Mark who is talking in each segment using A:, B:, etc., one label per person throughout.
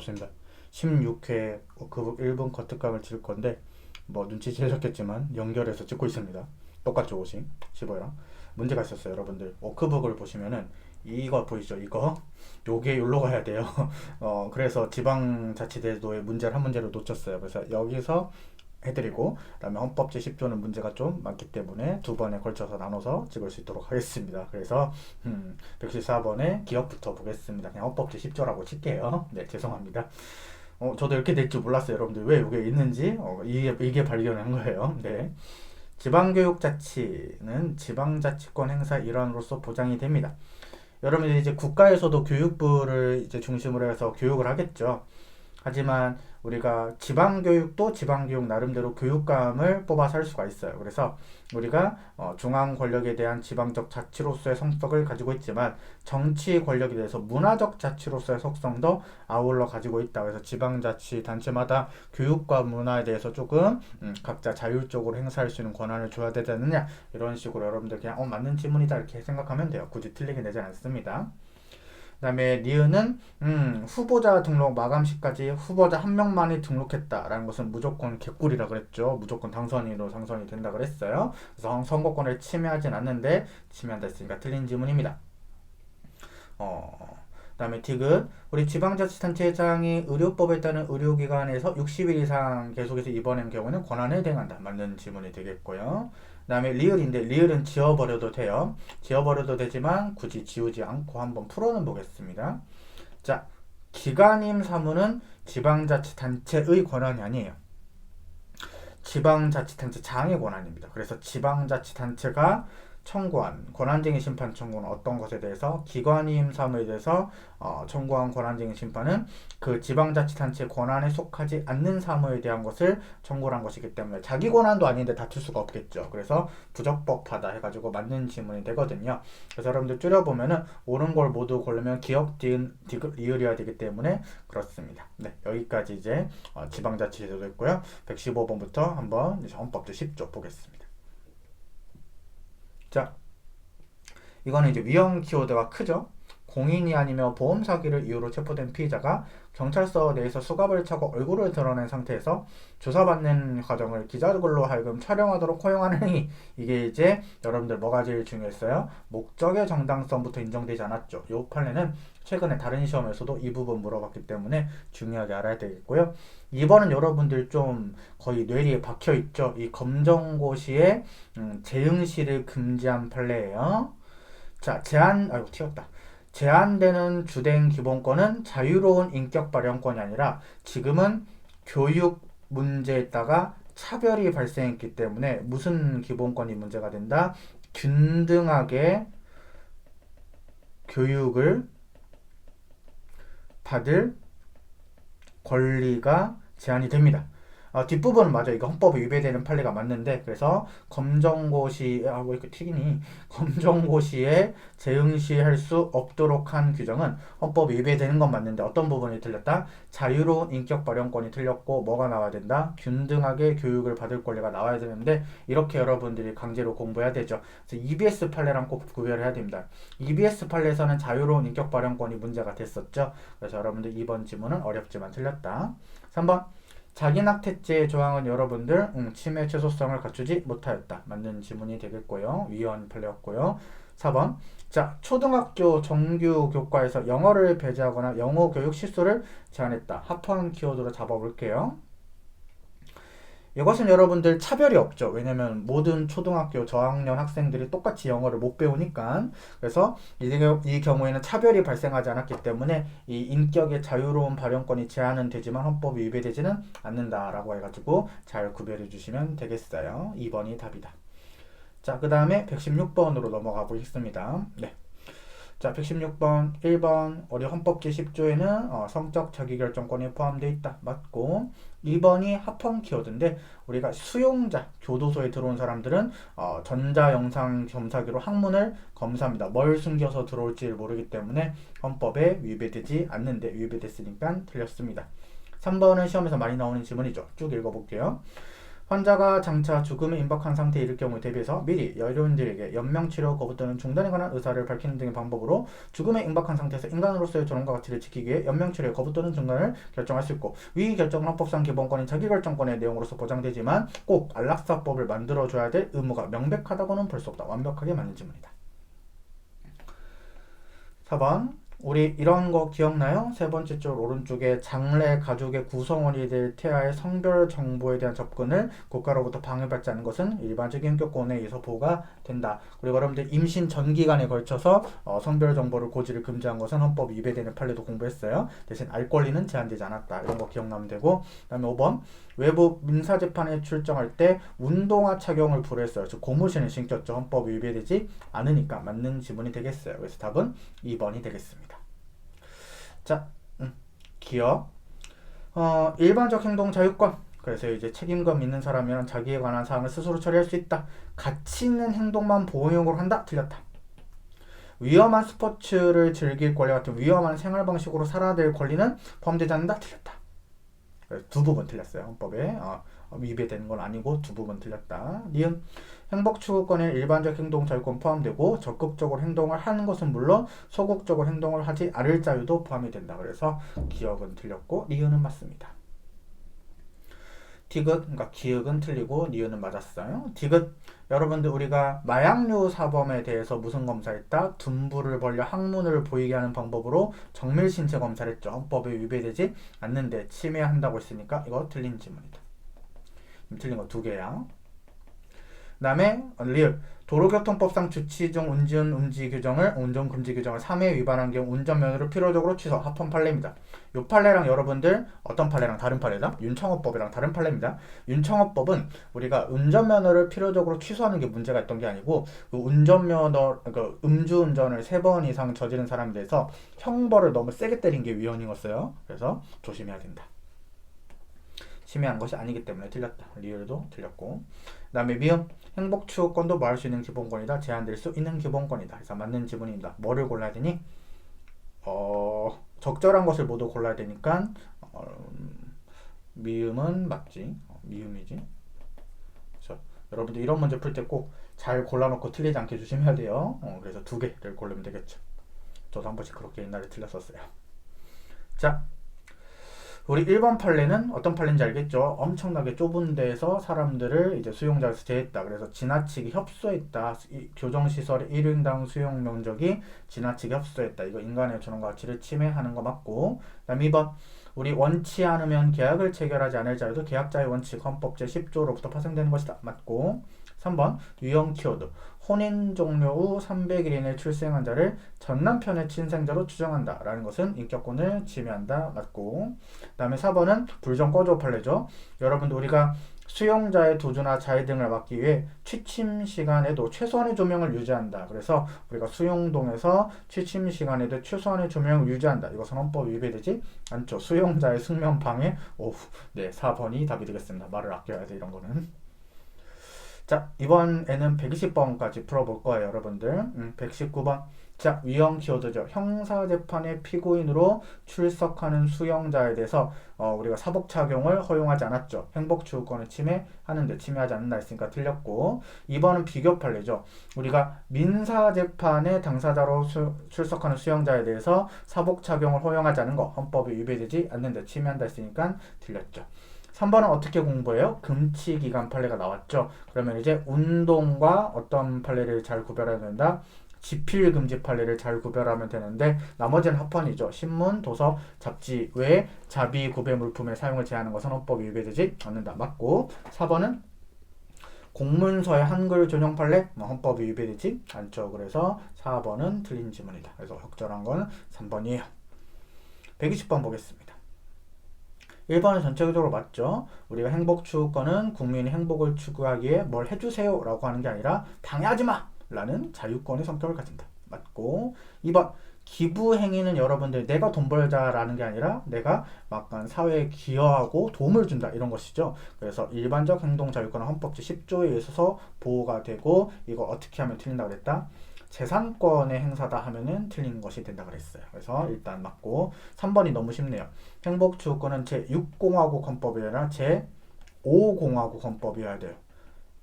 A: 반갑습니다. 16회 워크북 1분 커트감을 찍을 건데 뭐 눈치채셨겠지만 연결해서 찍고 있습니다. 똑같죠 옷이? 15랑 문제가 있었어요 여러분들. 워크북을 보시면은 이거 보이죠? 이거? 요게 여기로 가야 돼요. 어 그래서 지방자치제도의 문제를 한 문제를 놓쳤어요. 그래서 여기서 해드리고 그다음에 헌법 제 10조는 문제가 좀 많기 때문에 두 번에 걸쳐서 나눠서 찍을 수 있도록 하겠습니다. 그래서 음, 114번에 기억부터 보겠습니다. 그냥 헌법 제 10조라고 칠게요. 네, 죄송합니다. 어, 저도 이렇게 될 줄 몰랐어요. 여러분들 왜 이게 있는지 어, 이게 이게 발견한 거예요. 네. 지방교육자치는 지방자치권 행사 일환으로서 보장이 됩니다. 여러분들이 이제 국가에서도 교육부를 이제 중심으로 해서 교육을 하겠죠. 하지만 우리가 지방교육도 지방교육 나름대로 교육감을 뽑아서 할 수가 있어요. 그래서 우리가 어, 중앙 권력에 대한 지방적 자치로서의 성격을 가지고 있지만 정치 권력에 대해서 문화적 자치로서의 속성도 아울러 가지고 있다. 그래서 지방자치 단체마다 교육과 문화에 대해서 조금 음, 각자 자율적으로 행사할 수 있는 권한을 줘야 되지 않느냐 이런 식으로 여러분들 그냥 어 맞는 질문이다 이렇게 생각하면 돼요. 굳이 틀리게 내지 않습니다. 그다음에 니은은 음, 후보자 등록 마감시까지 후보자 한 명만이 등록했다라는 것은 무조건 개꿀이라 그랬죠. 무조건 당선인으로 당선이 된다 그랬어요. 그래서 선거권을 침해하진 않는데 침해한다 했으니까 틀린 질문입니다. 어, 그다음에 디귿 우리 지방자치단체장이 의료법에 따른 의료기관에서 60일 이상 계속해서 입원한 경우는 권한을 대행한다. 맞는 질문이 되겠고요. 그 다음에 리을인데 리을은 지워버려도 돼요. 지워버려도 되지만 굳이 지우지 않고 한번 풀어는 보겠습니다. 자, 기관임 사무는 지방자치단체의 권한이 아니에요. 지방자치단체 장의 권한입니다. 그래서 지방자치단체가 청구한 권한쟁의 심판 청구는 어떤 것에 대해서 기관임 사무에 대해서 어, 청구한 권한쟁의 심판은 그 지방자치단체 권한에 속하지 않는 사무에 대한 것을 청구를 한 것이기 때문에 자기 권한도 아닌데 다툴 수가 없겠죠. 그래서 부적법하다 해가지고 맞는 질문이 되거든요. 그래서 여러분들 줄여보면은 옳은 걸 모두 고르면 기억, 디은, 리을이어야 되기 때문에 그렇습니다. 네, 여기까지 이제 어, 지방자치제도 됐고요. 115번부터 한번 헌법 제 10조 보겠습니다. 자, 이거는 이제 위험 키워드가 크죠? 공인이 아니면 보험 사기를 이유로 체포된 피의자가 경찰서 내에서 수갑을 차고 얼굴을 드러낸 상태에서 조사받는 과정을 기자들로 하여금 촬영하도록 허용하는 행위. 이게 이제 여러분들 뭐가 제일 중요했어요? 목적의 정당성부터 인정되지 않았죠. 요 판례는 최근에 다른 시험에서도 이 부분 물어봤기 때문에 중요하게 알아야 되겠고요. 2번은 여러분들 좀 거의 뇌리에 박혀 있죠. 이 검정고시의 음, 재응시를 금지한 판례예요. 자, 제한 아이고 튀었다. 제한되는 주된 기본권은 자유로운 인격 발현권이 아니라 지금은 교육 문제에다가 차별이 발생했기 때문에 무슨 기본권이 문제가 된다? 균등하게 교육을 받을 권리가 제한이 됩니다. 어, 뒷부분은 맞아. 이거 헌법에 위배되는 판례가 맞는데 그래서 검정고시 아뭐 이렇게 튀기니 검정고시에 재응시할 수 없도록 한 규정은 헌법에 위배되는 건 맞는데 어떤 부분이 틀렸다? 자유로운 인격 발현권이 틀렸고 뭐가 나와야 된다? 균등하게 교육을 받을 권리가 나와야 되는데 이렇게 여러분들이 강제로 공부해야 되죠. 그래서 EBS 판례랑 꼭 구별해야 됩니다. EBS 판례에서는 자유로운 인격 발현권이 문제가 됐었죠. 그래서 여러분들 이번 지문은 어렵지만 틀렸다. 3번 자기 낙태죄 조항은 여러분들 음, 침해 최소성을 갖추지 못하였다. 맞는 지문이 되겠고요. 위헌 판례였고요. 4번 자 초등학교 정규 교과에서 영어를 배제하거나 영어 교육 실수를 제한했다. 합헌 키워드로 잡아볼게요. 이것은 여러분들 차별이 없죠. 왜냐면 모든 초등학교 저학년 학생들이 똑같이 영어를 못 배우니까. 그래서 이, 이 경우에는 차별이 발생하지 않았기 때문에 이 인격의 자유로운 발현권이 제한은 되지만 헌법이 위배되지는 않는다라고 해가지고 잘 구별해 주시면 되겠어요. 2번이 답이다. 자, 그 다음에 116번으로 넘어가 보겠습니다. 네. 자, 116번, 1번, 우리 헌법 제 10조에는 어, 성적 자기결정권이 포함되어 있다. 맞고, 2번이 합헌 키워드인데, 우리가 수용자, 교도소에 들어온 사람들은 어, 전자영상 검사기로 학문을 검사합니다. 뭘 숨겨서 들어올지 모르기 때문에 헌법에 위배되지 않는데, 위배됐으니까 틀렸습니다. 3번은 시험에서 많이 나오는 질문이죠. 쭉 읽어볼게요. 환자가 장차 죽음에 임박한 상태에 이를 경우에 대비해서 미리 여러분들에게 연명치료 거부 또는 중단에 관한 의사를 밝히는 등의 방법으로 죽음에 임박한 상태에서 인간으로서의 존엄과 가치를 지키기 위해 연명치료의 거부 또는 중단을 결정할 수 있고 위 결정은 헌법상 기본권인 자기결정권의 내용으로서 보장되지만 꼭 안락사법을 만들어줘야 될 의무가 명백하다고는 볼 수 없다. 완벽하게 맞는 질문이다. 4번 우리 이런 거 기억나요? 세 번째 줄 오른쪽에 장래 가족의 구성원이 될 태아의 성별 정보에 대한 접근을 국가로부터 방해받지 않는 것은 일반적인 인격권에 의해서 보호가 된다. 그리고 여러분들 임신 전 기간에 걸쳐서 어, 성별 정보를 고지를 금지한 것은 헌법 위배되는 판례도 공부했어요. 대신 알 권리는 제한되지 않았다. 이런 거 기억나면 되고 그다음에 5번 외부 민사재판에 출정할 때 운동화 착용을 불허했어요. 즉 고무신을 신겼죠. 헌법 위배되지 않으니까 맞는 지문이 되겠어요. 그래서 답은 2번이 되겠습니다. 자, 음, 기업. 어, 일반적 행동 자유권. 그래서 이제 책임감 있는 사람이란 자기에 관한 사항을 스스로 처리할 수 있다. 가치 있는 행동만 보호용으로 한다. 틀렸다. 위험한 스포츠를 즐길 권리 같은 위험한 생활 방식으로 살아야 될 권리는 포함되지 않는다. 틀렸다. 두 부분 틀렸어요. 헌법에 어, 위배되는 건 아니고 두 부분 틀렸다. 니은 행복 추구권에 일반적 행동 자유권 포함되고 적극적으로 행동을 하는 것은 물론 소극적으로 행동을 하지 않을 자유도 포함이 된다. 그래서 기억은 틀렸고 니은은 맞습니다. 디귿, 그러니까 기억은 틀리고 니은은 맞았어요. 디귿, 여러분들 우리가 마약류 사범에 대해서 무슨 검사했다? 둔부를 벌려 항문을 보이게 하는 방법으로 정밀 신체 검사를 했죠. 헌법에 위배되지 않는데 침해한다고 했으니까 이거 틀린 질문이다. 틀린 거 두 개야. 그 다음에 리얼 도로교통법상 주치 중 운전 음지 규정을 운전 금지 규정을 3회 위반한 경우 운전 면허를 필요적으로 취소 합헌 판례입니다. 요 판례랑 여러분들 어떤 판례랑 다른 판례다? 윤창호법이랑 다른 판례입니다. 윤창호법은 우리가 운전 면허를 필요적으로 취소하는 게 문제가 있던 게 아니고 그 운전 면허 그 음주 운전을 세 번 이상 저지른 사람에 대해서 형벌을 너무 세게 때린 게 위헌이었어요. 그래서 조심해야 된다. 심해한 것이 아니기 때문에 틀렸다. 리얼도 틀렸고. 그 다음에 미음 행복 추구권도 뭐 할 수 있는 기본권이다. 제한될 수 있는 기본권이다. 그래서 맞는 지문입니다. 뭐를 골라야 되니? 어, 적절한 것을 모두 골라야 되니까 어, 미음은 맞지. 어, 미음이지. 그래서 여러분들 이런 문제 풀 때 꼭 잘 골라놓고 틀리지 않게 조심해야 돼요. 어, 그래서 두 개를 고르면 되겠죠. 저도 한 번씩 그렇게 옛날에 틀렸었어요. 자, 우리 1번 판례는 어떤 판례인지 알겠죠? 엄청나게 좁은 데에서 사람들을 이제 수용자에서 제했다. 그래서 지나치게 협소했다. 교정시설의 1인당 수용 면적이 지나치게 협소했다. 이거 인간의 존엄과 가치를 침해하는 거 맞고. 그 다음 2번. 우리 원치 않으면 계약을 체결하지 않을 자유도 계약자의 원칙 헌법 제10조로부터 파생되는 것이다. 맞고. 3번 유형 키워드 혼인 종료 후 300일 이내 출생한 자를 전 남편의 친생자로 추정한다 라는 것은 인격권을 침해한다 맞고 그 다음에 4번은 불정 꺼줘 판례죠 여러분들 우리가 수용자의 도주나 자해 등을 막기 위해 취침 시간에도 최소한의 조명을 유지한다. 그래서 우리가 수용동에서 취침 시간에도 최소한의 조명을 유지한다. 이것은 헌법 위배되지 않죠. 수용자의 숙면 방해. 오후. 네, 4번이 답이 되겠습니다. 말을 아껴야 돼 이런 거는. 자, 이번에는 120번까지 풀어볼 거예요, 여러분들. 음, 119번. 자, 위험 키워드죠. 형사재판의 피고인으로 출석하는 수용자에 대해서 어, 우리가 사복 착용을 허용하지 않았죠. 행복 추구권을 침해하는데 침해하지 않는다 했으니까 틀렸고 2번은 비교 판례죠. 우리가 민사재판의 당사자로 수, 출석하는 수용자에 대해서 사복 착용을 허용하지 않은 거 헌법에 위배되지 않는데 침해한다 했으니까 틀렸죠. 3번은 어떻게 공부해요? 금치 기간 판례가 나왔죠. 그러면 이제 운동과 어떤 판례를 잘 구별해야 된다? 지필 금지 판례를 잘 구별하면 되는데 나머지는 합헌이죠. 신문, 도서, 잡지 외에 자비 구배 물품의 사용을 제한하는 것은 헌법 위배되지 않는다. 맞고 4번은 공문서의 한글 전용 판례 뭐 헌법이 위배되지 않죠. 그래서 4번은 틀린 지문이다. 그래서 적절한 건 3번이에요. 120번 보겠습니다. 1번은 전체적으로 맞죠. 우리가 행복 추구권은 국민의 행복을 추구하기에 뭘 해주세요 라고 하는 게 아니라 방해하지 마! 라는 자유권의 성격을 가진다. 맞고 2번 기부 행위는 여러분들 내가 돈 벌자라는 게 아니라 내가 막간 사회에 기여하고 도움을 준다 이런 것이죠. 그래서 일반적 행동 자유권은 헌법 제 10조에 있어서 보호가 되고 이거 어떻게 하면 틀린다 그랬다? 재산권의 행사다 하면은 틀린 것이 된다 그랬어요. 그래서 일단 맞고 3번이 너무 쉽네요. 행복추구권은 제6공화국 헌법이 아니라 제 5공화국 헌법이어야 돼요.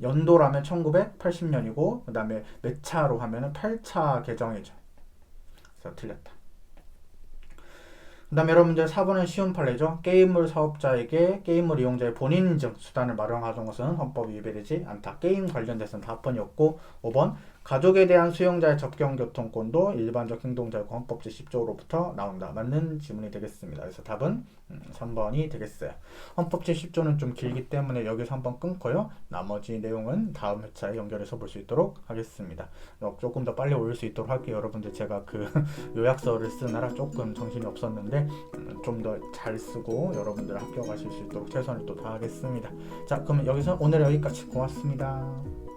A: 연도라면 1980년이고 그 다음에 몇 차로 하면은 8차 개정이죠. 그래서 틀렸다. 그 다음에 여러분들 4번은 쉬운 판례죠. 게임물 사업자에게 게임물 이용자의 본인 인증 수단을 마련하는 것은 헌법 위배되지 않다. 게임 관련돼서는 4번이었고 5번 가족에 대한 수용자의 접경 교통권도 일반적 행동자유권 헌법 제10조로부터 나온다. 맞는 지문이 되겠습니다. 그래서 답은 음, 3번이 되겠어요. 헌법 제10조는 좀 길기 때문에 여기서 한번 끊고요. 나머지 내용은 다음 회차에 연결해서 볼 수 있도록 하겠습니다. 어, 조금 더 빨리 올릴 수 있도록 할게요. 여러분들 제가 그 요약서를 쓰느라 조금 정신이 없었는데 음, 좀더 잘 쓰고 여러분들 가실 수 있도록 최선을 또 다하겠습니다. 자, 그러면 여기서 오늘 여기까지 고맙습니다.